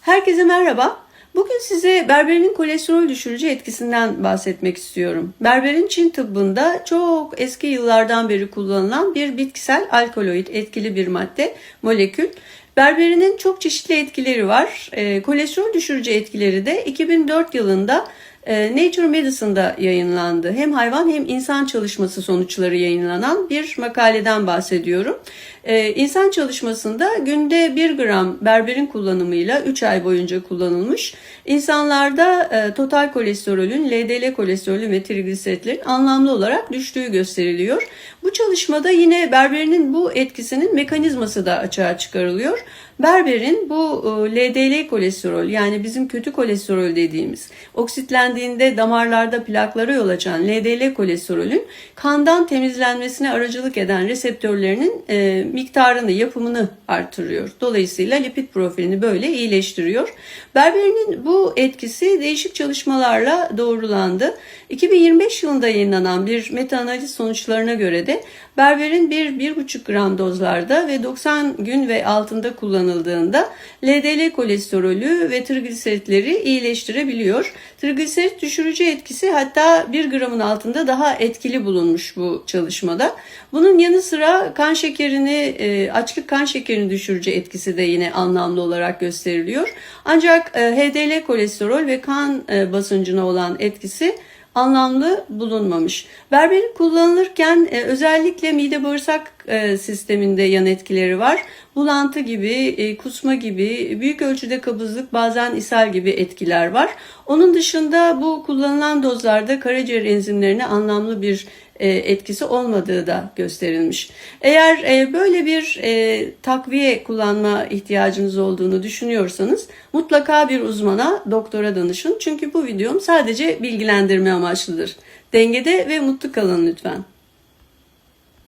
Herkese merhaba. Bugün size berberinin kolesterol düşürücü etkisinden bahsetmek istiyorum. Berberin Çin tıbbında çok eski yıllardan beri kullanılan bir bitkisel alkaloid etkili bir madde, molekül. Berberinin çok çeşitli etkileri var. E, kolesterol düşürücü etkileri de 2004 yılında Nature Medicine'da yayınlandı. Hem hayvan hem insan çalışması sonuçları yayınlanan bir makaleden bahsediyorum. E, insan çalışmasında günde 1 gram berberin kullanımıyla 3 ay boyunca kullanılmış. İnsanlarda e, total kolesterolün, LDL kolesterolün ve trigliseritlerin anlamlı olarak düştüğü gösteriliyor. Bu çalışmada yine berberinin bu etkisinin mekanizması da açığa çıkarılıyor. Berberin bu e, LDL kolesterol yani bizim kötü kolesterol dediğimiz oksitlendiğinde damarlarda plaklara yol açan LDL kolesterolün kandan temizlenmesine aracılık eden reseptörlerinin e, miktarını, yapımını artırıyor. Dolayısıyla lipid profilini böyle iyileştiriyor. Berberinin bu etkisi değişik çalışmalarla doğrulandı. 2025 yılında yayınlanan bir meta-analiz sonuçlarına göre de berberin 1-1,5 gram dozlarda ve 90 gün ve altında kullanıldığında LDL kolesterolü ve trigliseritleri iyileştirebiliyor. Trigliserit düşürücü etkisi hatta 1 gramın altında daha etkili bulunmuş bu çalışmada. Bunun yanı sıra kan şekerini, e, açlık kan şekerini düşürücü etkisi de yine anlamlı olarak gösteriliyor. Ancak e, HDL kolesterol ve kan e, basıncına olan etkisi anlamlı bulunmamış. Berberin kullanılırken e, özellikle mide bağırsak e, sisteminde yan etkileri var. Bulantı gibi, e, kusma gibi, büyük ölçüde kabızlık, bazen ishal gibi etkiler var. Onun dışında bu kullanılan dozlarda karaciğer enzimlerine anlamlı bir etkisi olmadığı da gösterilmiş. Eğer e, böyle bir e, takviye kullanma ihtiyacınız olduğunu düşünüyorsanız mutlaka bir uzmana, doktora danışın. Çünkü bu videom sadece bilgilendirme amaçlıdır. Dengede ve mutlu kalın lütfen.